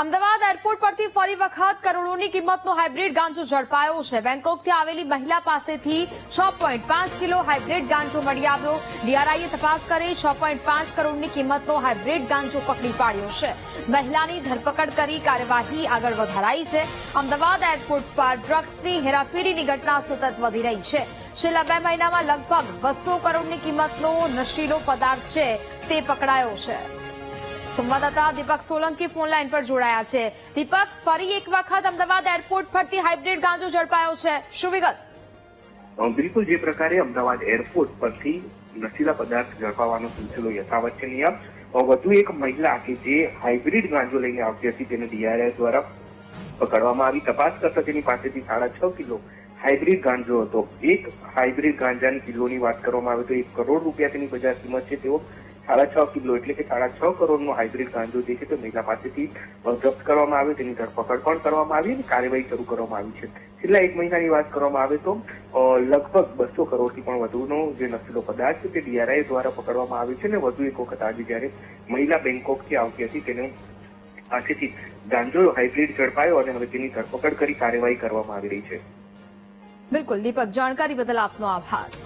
Ahmedabad airport પરથી ફરી વખત કરોડોની કિંમતનો હાઇબ્રિડ ગાંજો ઝડપાયો છે. બેંકોકથી આવેલી મહિલા પાસેથી છ કિલો હાઇબ્રિડ ગાંજો મળી આવ્યો. ડીઆરઆઈએ તપાસ કરી છ કરોડની કિંમતનો હાઇબ્રિડ ગાંજો પકડી પાડ્યો છે. મહિલાની ધરપકડ કરી કાર્યવાહી આગળ વધારાઈ છે. અમદાવાદ એરપોર્ટ પર ડ્રગ્સની હેરાફેરીની ઘટના સતત વધી રહી છે. છેલ્લા બે મહિનામાં લગભગ બસો કરોડની કિંમતનો નશીલો પદાર્થ છે તે પકડાયો છે. સંવાદદાતા દીપક સોલંકી ફોન લાઈન પર જોડાયા છે. દીપક, ફરી એક વખત અમદાવાદ એરપોર્ટ પરથી હાઇબ્રિડ ગાંજો ઝડપાયો છે. શું વિગત? બિલકુલ જે પ્રકારે અમદાવાદ એરપોર્ટ પરથી નશીલા પદાર્થ ઝડપાવાનો સિલસિલો યથાવત છે. વધુ એક મહિલા કે જે હાઇબ્રિડ ગાંજો લઈને આવતી હતી તેને ડીઆરએસ દ્વારા પકડવામાં આવી. તપાસ કરતા તેની પાસેથી સાડા છ કિલો હાઇબ્રિડ ગાંજો હતો. એક હાઇબ્રિડ ગાંજાની કિલોની વાત કરવામાં આવે તો એક કરોડ રૂપિયા તેની બજાર કિંમત છે. તેઓ સાડા છ કિલો એટલે કે સાડા છ કરોડનો હાઇબ્રિડ ગાંજો જે છે તે મહિલા પાસેથી જપ્ત કરવામાં આવ્યો તેની ધરપકડ પણ કરવામાં આવી અને કાર્યવાહી શરૂ કરવામાં આવી છે. છેલ્લા એક મહિનાની વાત કરવામાં આવે તો લગભગ બસો કરોડથી પણ વધુનો જે નશીલો પદાર્થ છે તે ડીઆરઆઈ દ્વારા પકડવામાં આવ્યો છે અને વધુ એક વખત આજે જ્યારે મહિલા બેંકોકથી આવતી હતી, તેને પાસેથી ગાંજો, હાઇબ્રિડ ઝડપાયો અને હવે તેની ધરપકડ કરી કાર્યવાહી કરવામાં આવી રહી છે. બિલકુલ, દીપક, જાણકારી બદલ આપનો આભાર.